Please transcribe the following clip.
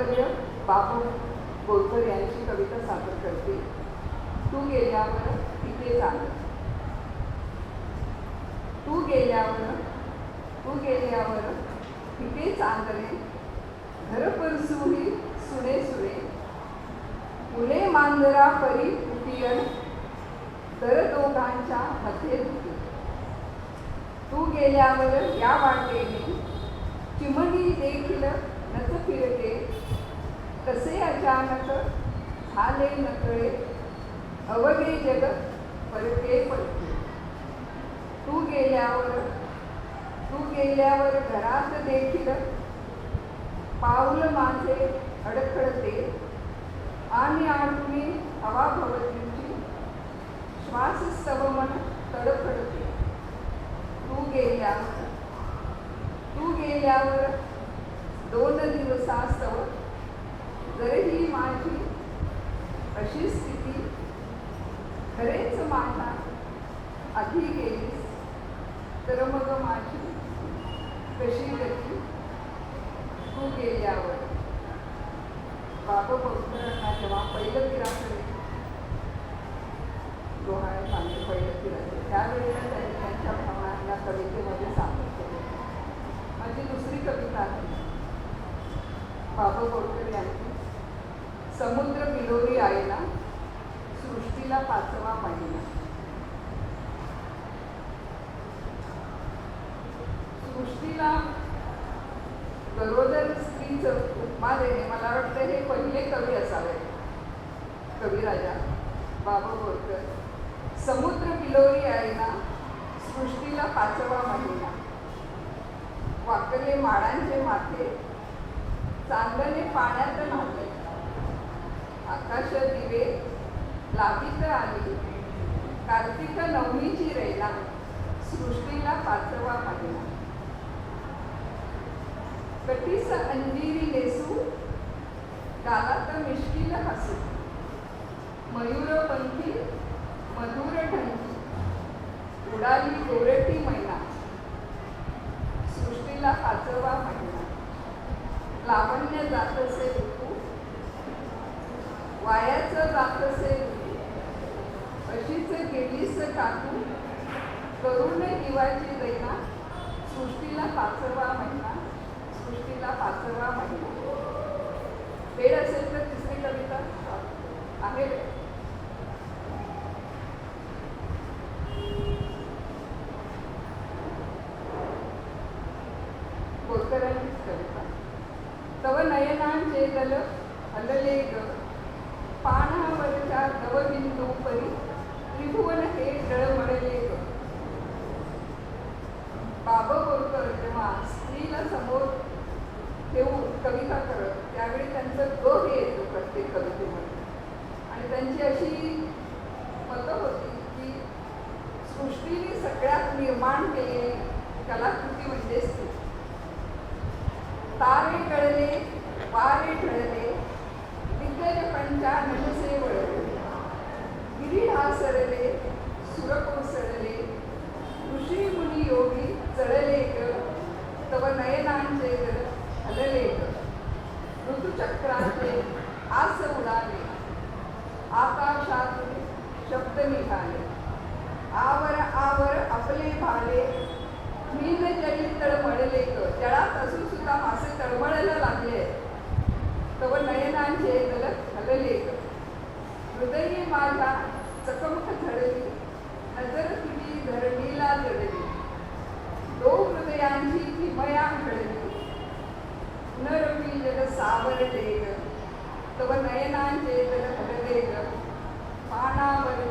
कविवर्य बापू बोरकर यांची कविता सादर करते. तू गेल्यावर तिथे चाल. तू गेल्यावर तू गेल्यावर तिथे चांदणे. घर परसुही सुने सुने. मुले मांजरा परी उपियन तर दोघांच्या मध्ये दुखे तू गेल्यावर या वाटेने चिमणी देखील नच फिरते कसे अचानक झाले नकळे अवघे जग परके पडते तू गेल्यावर तू गेल्यावर घरात देखील पाऊल माझे अडखळते आणि आठवी हवा भवतींची श्वास सवमन तडफडते. तू गेल्यावर तू गेल्यावर दोन दिवसास्तव तरीही माझी अशी स्थिती खरेच माझ्या आधी गेलीस तर मग माझी कशी गती? तू गेल्यावर. बाबा बौद्धरांना जेव्हा पहिलं किराकडे डोहाळे सांगते पहिलं किराकडे त्यावेळेला त्यांनी त्यांच्या भावनांना कवितेमध्ये सादर केले माझी दुसरी कविता आहे बाबा गोडकर यांनी समुद्र बिलोरी आईला सृष्टीला पाचवा महिना सृष्टीला गरोदर स्त्रीचं उपमा देणे मला वाटतं हे पहिले कवी असावे. कविराजा बाबा बोरकर. समुद्र बिलोरी आईना सृष्टीला पाचवा महिना वाकले माडांचे माथे चांदणे पाण्यात नव्हते. आकाश दिवे लाभित आली कार्तिक नवमीची रेला सृष्टीला पाचवा पाहिला कटीस अंजिरी नेसू गालात मिश्किल हसू. मयूरपंथी मधुर ढंकी उडाली गोरटी मैना. सृष्टीला पाचवा महिना. लावण्य जातसे ऋतू वायाचं जातसे ऋतू अशीच गेलीस काकू. करून दिवाची दैना सृष्टीला पाचवा महिना. सृष्टीला पाचवा महिना. वेळ असेल तर तिसरी कविता आहे वेळ. बोरकरांचीच कविता. तव नयनांचे दल हलले ग पानावरच्या नवबिंदू त्रिभुवन हे डळमळले ग बाबा बोरकर जेव्हा स्त्रीला समोर ठेवून कविता करत त्यावेळी त्यांचं ग हे येतो प्रत्येक कवितेमध्ये. आणि त्यांची अशी मतं होती की सृष्टीने सगळ्यात निर्माण केलेली कलाकृती म्हणजे स्त्री. तारे कळले हृदयी चकमक झडली नजर तुझी धरणीला जडली. दो हृदयांची किमया घडली. पुनरवी जग सावरले ग. तव नयनांचे दल हलले ग. पानावर